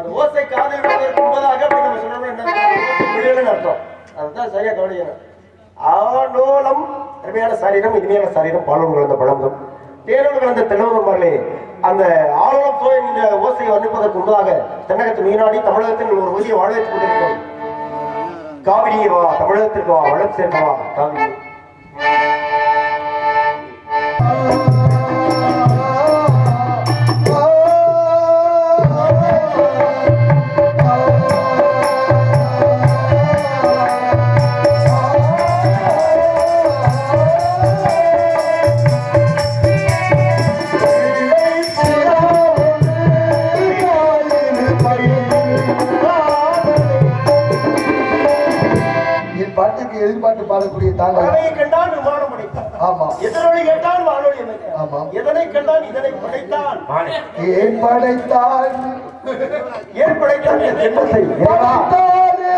அந்த ஓசை காதில் விழுவதற்கு முன்பதாக அப்படி நம்ம சொல்லணும் என்ன? அர்த்தம். அதுதான் சரியா கவனிக்கணும். ஆனோலம் அருமையான சரீரம் இனிமையான சரீரம் பாலோடு கலந்த பழமுதம் தேனோடு கலந்த தென்னவதம் அந்த ஆலோலம் சோயம் இந்த ஓசையை வர்ணிப்பதற்கு முன்பதாக தென்னகத்து மீனாடி தமிழகத்தின் ஒரு புதிய வாழ கொண்டிருக்கிறோம் காவிரியே வா தமிழகத்திற்கு வா வளம் சேர்ந்து வா காவிரி. பாடக்கூடிய தாங்கள். பறவையை கண்டால் விமானம் படைத்தான் ஆமா. எதனொழி கேட்டால் வானொலி அமைத்தான் ஆமாம். எதனை கண்டால் இதனை படைத்தான் ஏன் படைத்தான் ஏன் படைத்தான் ஜென்மத்தை இறைவா, படைத்தானே.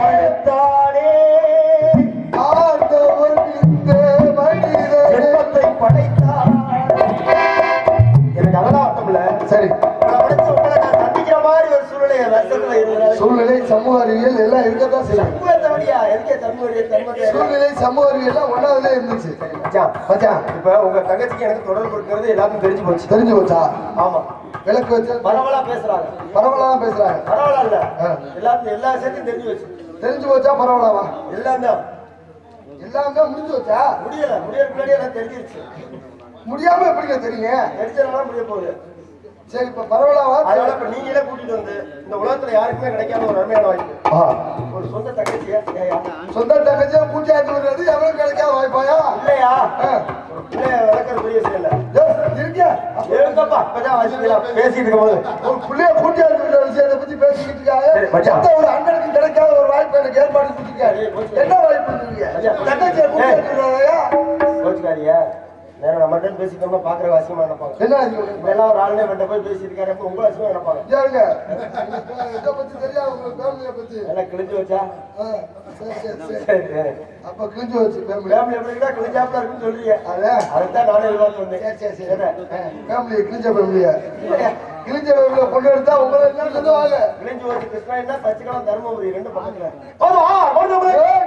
படைத்தானே ஆண்டவன் இந்த மனிதனை. ஜென்மத்தை படைத்தான் எனக்கு அதெல்லாம் அர்த்தம் இல்ல சரி சூழ்நிலை சமூக அறிவியல் எல்லாம் இருக்கத்தான் செய்யும். சூழ்நிலை சமூக எல்லாம் ஒன்னாவதுல இருந்துச்சு. மச்சான் இப்ப உங்க தங்கச்சிக்கு எனக்கு தொடர்பு இருக்கிறது எல்லாத்துக்கும் தெரிஞ்சு போச்சு. தெரிஞ்சு போச்சா? ஆமா. விளக்கு வச்சு? பரவலா பேசுறாங்க. பரவலா பேசுறாங்க. பரவாயில்ல இல்ல. எல்லாத்தையும் எல்லா விஷயத்தையும் தெரிஞ்சு வச்சு தெரிஞ்சு போச்சா பரவாயில்லவா எல்லாம் தான். எல்லாம் தான் முடிஞ்சு வச்சா முடியல. முடியறதுக்கு முன்னாடி எல்லாம் தெரிஞ்சிருச்சு. முடியாம எப்படிங்க தெரியுங்க? தெரிஞ்சதுனால முடிய போகுது. சரி இப்ப பரவாயில்லவா அதனால இப்ப நீங்களே கூட்டிட்டு வந்து இந்த உலகத்துல யாருக்குமே கிடைக்காத ஒரு அருமையான வாய்ப்பு. ஒரு சொந்த தங்கச்சியா சொந்த தங்கச்சியா கூட்டியாச்சு விடுறது எவரும் கிடைக்காத வாய்ப்பாயா? இல்லையா. ஒரு பிள்ளைய வளர்க்கறது பெரிய இருக்கியா? இப்பதான் வச்சுக்கலாம் பேசிட்டு இருக்கும் போது ஒரு புள்ளைய கூட்டியாச்சு விடுற விஷயத்தை பத்தி பேசிக்கிட்டு இருக்காங்க ஒரு அண்ணனுக்கு கிடைக்காத ஒரு வாய்ப்பு எனக்கு ஏற்பாடு கொடுத்துருக்காரு என்ன வாய்ப்பு. தங்கச்சியை விடுறாயா? நேரம் நம்மகிட்ட பேசிட்டோம்னா பாக்குற வாசியமா நினைப்பாங்க என்ன எல்லாம் ஒரு ஆளுநே கிட்ட போய் பேசியிருக்காரு அப்ப உங்க வாசியமா நினைப்பாங்க. ஏங்க இதை பத்தி தெரியாது உங்களுக்கு ஃபேமிலியை பத்தி? எல்லாம் கிழிஞ்சு வச்சா. அப்ப கிழிஞ்சு வச்சு ஃபேமிலி ஃபேமிலி எப்படி இருக்கா கிழிஞ்சாப்புல இருக்குன்னு சொல்றீங்க. அதான். அதுதான் நானே எதிர்பார்த்து வந்தேன். சரி சரி என்ன? ஃபேமிலி கிழிஞ்ச ஃபேமிலியா? கிழிஞ்ச ஃபேமிலியை கொண்டு எடுத்தா உங்களை என்ன சொல்லுவாங்க. கிழிஞ்சு வச்சு கிருஷ்ணா தச்சுக்கலாம் தருமபுரி ரெண்டு பக்கத்துல. ஏய்,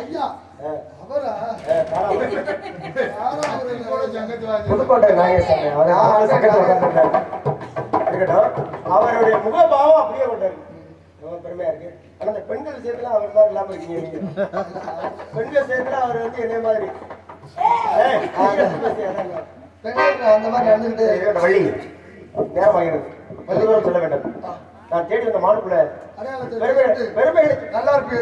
ஐயா அவரா? புதுக்கோட்டை அவருடைய முகபாவம் அப்படியே கொண்டாரு. ரொம்ப பெருமையா இருக்கு. ஆனா இந்த பெண்கள் விஷயத்துல அவர் தான் இல்லாம இருக்கீங்க. பெண்கள் விஷயத்துல அவர் வந்து என்னைய மாதிரி. அந்த மாதிரி வள்ளி நேரம் பள்ளிக்கூடம் சொல்ல வேண்டும். நான் தேடி வந்த மானுக்குள்ள பெருமை பெருமை நல்லா இருக்கு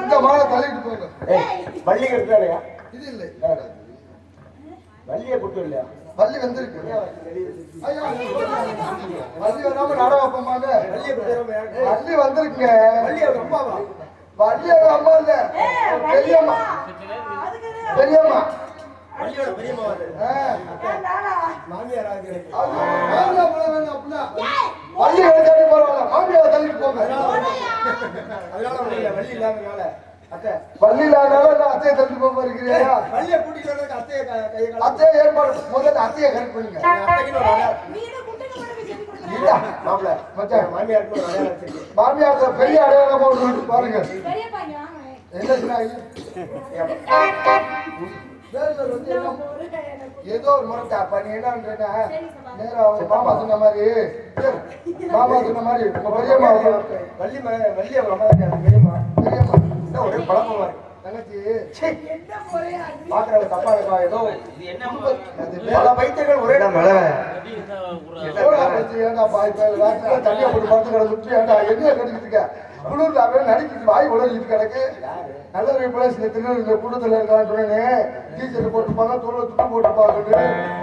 இந்த மாலை தள்ளிட்டு போங்க. ஏய் வள்ளி இருக்கிறானையா இது இல்லை. வள்ளியை கூட்டு இல்லையா? பள்ளி வந்திருக்கு. ஐயா, பள்ளி வராம நட வைப்போமாங்க பள்ளி வந்திருக்குங்க. வள்ளி அம்மாவா? பள்ளி அவங்க அம்மா இல்ல. பெரியம்மா. பெரியம்மா. பெரியம்மா மாமியார் அப்படின்னா. பள்ளி வந்தாலே பரவாயில்ல மாமியார் தள்ளிட்டு போங்க. அதனால வள்ளி இல்லாதனால நான் அத்தையை தள்ளிட்டு போக இருக்கிறியா வள்ளியை கூட்டிட்டு அத்தையை அத்தையை ஏற்பாடு முதல்ல அத்தையை கரெக்ட் பண்ணுங்க. இல்ல மாப்பிள்ள மச்சான். வச்சிருக்கு. மாமியார் பெரிய அடையாளமா பாருங்க. என்ன சொன்னாங்க வந்து என்ன ஏதோ ஒரு முறைட்டா அப்ப நீ என்னன்றா நேரா அவங்க மாமா சொன்ன மாதிரி மாமா சொன்ன மாதிரி உங்க பெரியம்மா வள்ளி வள்ளி அவங்க அம்மா பெரியம்மா. பெரியம்மா என்ன ஒரே பழக்கமா இருக்கு தங்கச்சி பாக்குறவங்க தப்பா இருக்கா ஏதோ. அது பல பைத்தியங்கள் ஒரே தண்ணியை போட்டு படுத்து கிடந்துட்டு ஏன்டா எண்ணெயை கட்டிக்கிட்டு இருக்க? குளிர்ல அவன் நடிக்கிட்டு வாய் உடலிட்டு கிடக்கு நல்ல பிளேஸ் இந்த திருநெல்வேலி கூட்டத்தில் இருக்கான்னு சொன்னேன். டீச்சர் போட்டுப்பாங்க தோலை துட்டு போட்டுப்பாங்கன்னு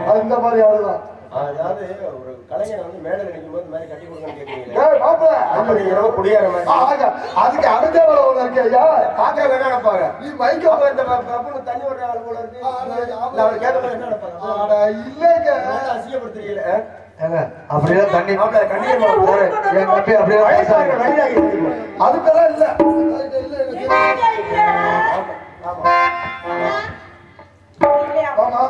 அது இந்த மாதிரி ஆளுதான் அதாவது ஒரு கலைஞர் வந்து மேடையில் நிற்கும் போது மாதிரி கட்டி கொடுங்கன்னு கேட்குறீங்க குடியார மாதிரி. அதுக்கு அடுத்த உள்ள இருக்கே ஐயா. பாக்க என்ன நினைப்பாங்க? நீ மைக்க இந்த தண்ணி விடுற ஆள் போல இருக்கு. இல்ல அவர் என்ன நினைப்பாங்க? அசிங்கப்படுத்துறீங்களே அப்படியெல்லாம் தண்ணி கண்டிப்பா என் தம்பி அப்படியே? அதுக்கெல்லாம் இல்ல. ஆமா. ஆமா.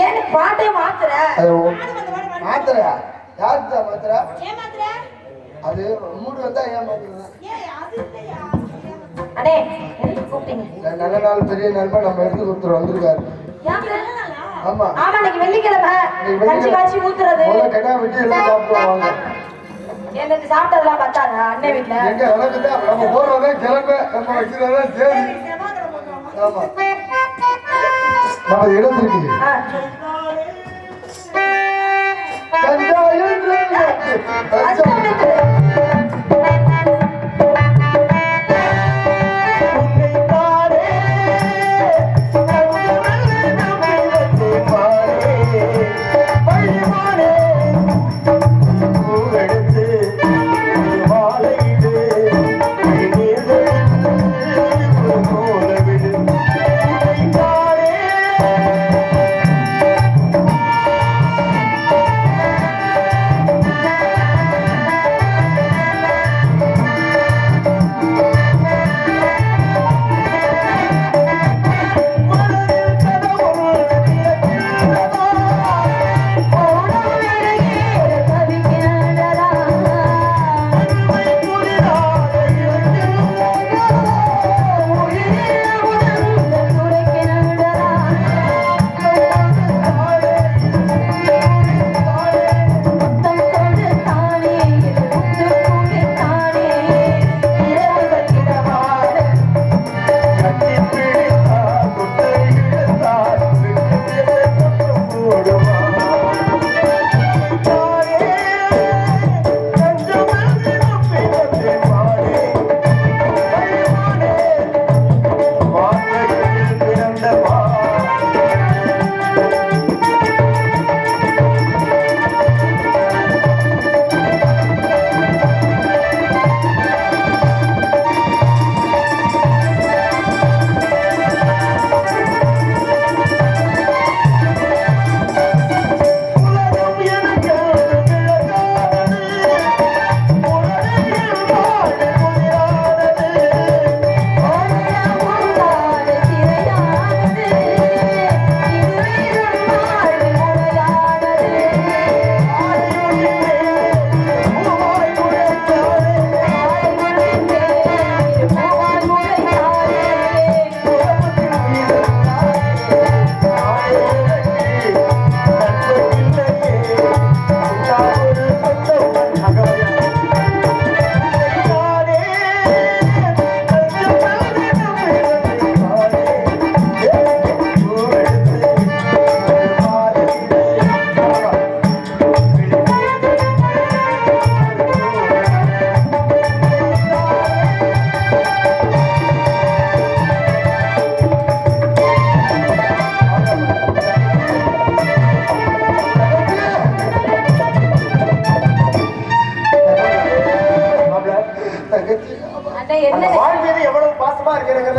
ஏன் பாட்டே மாத்துற? மாத்திரையா யாருக்கு தான் மாத்திரை அது மூடு வந்தா ஏன் இந்த நல்ல நாள் பெரிய நண்பன் நம்ம எடுத்து ஒருத்தர் வந்திருக்காரு. யாரு? ஆமா. ஆமா இன்னைக்கு வெள்ளிக்கிழமை. ஊத்துறது. கடை வெட்டி எடுத்து சாப்பிடுவாங்க. எனக்கு சாப்பிட்டதெல்லாம் பத்தாதா? அண்ணன் வீட்டுல எங்க எனக்கு தான் நம்ம போறதே கிளம்ப நம்ம வைக்கிறதே சரி. ஆமா. நம்ம இடத்திற்கு ஆ. கஞ்சாயம்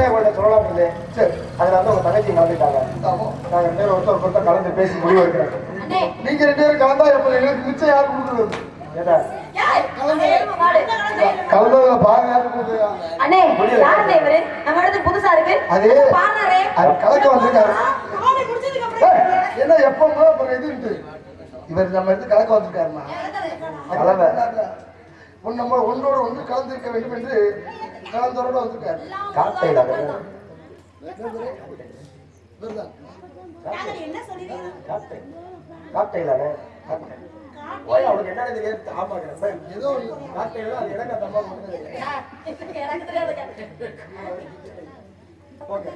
இருக்கிறேங்கிறத உங்கள்ட்ட சொல்லலாம் இல்லை சரி அதுல வந்து உங்க தங்கச்சி கலந்துட்டாங்க நாங்க ரெண்டு பேரும் ஒருத்தர் ஒருத்தர் கலந்து பேசி முடிவு எடுக்கிறோம். அண்ணே. நீங்க ரெண்டு பேரும் கலந்தா எப்ப எங்களுக்கு மிச்சம் யார் கொடுக்குறது? ஏதா. கலந்ததுல பாருங்க யார் கொடுக்குறா அண்ணே யாருண்ணே இவரு? நம்ம இடத்துக்கு புதுசா இருக்கு. அது கலக்க வந்திருக்காரு. அப்புறம் என்ன எப்பமோ அப்புறம் எதுன்ட்டு இவர் நம்ம எடுத்து கலக்க வந்திருக்காருமா? கலவை. உன் நம்ம ஒன்றோடு ஒன்று கலந்திருக்க வேண்டும் என்று கலந்தரோட வந்திருக்காரு. இவர்தான். காத்தை காத்தையிலானே ஓய் அவனுக்கு என்ன தெரியாது. ஆமாங்க ஏதோ ஒண்ணு. காத்தையில அது எனக்கு அந்த அம்மா ஓகே.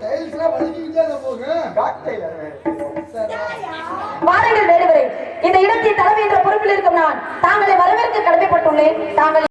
டைல்ஸ்லாம் வலிக்கிட்டே போகும் காத்தையில வாருங்கள் வேறுவரை இந்த இடத்தை தலைமை என்ற பொறுப்பில் இருக்கும் நான். தாங்களை வரவேற்க கடமைப்பட்டுள்ளேன். தாங்கள்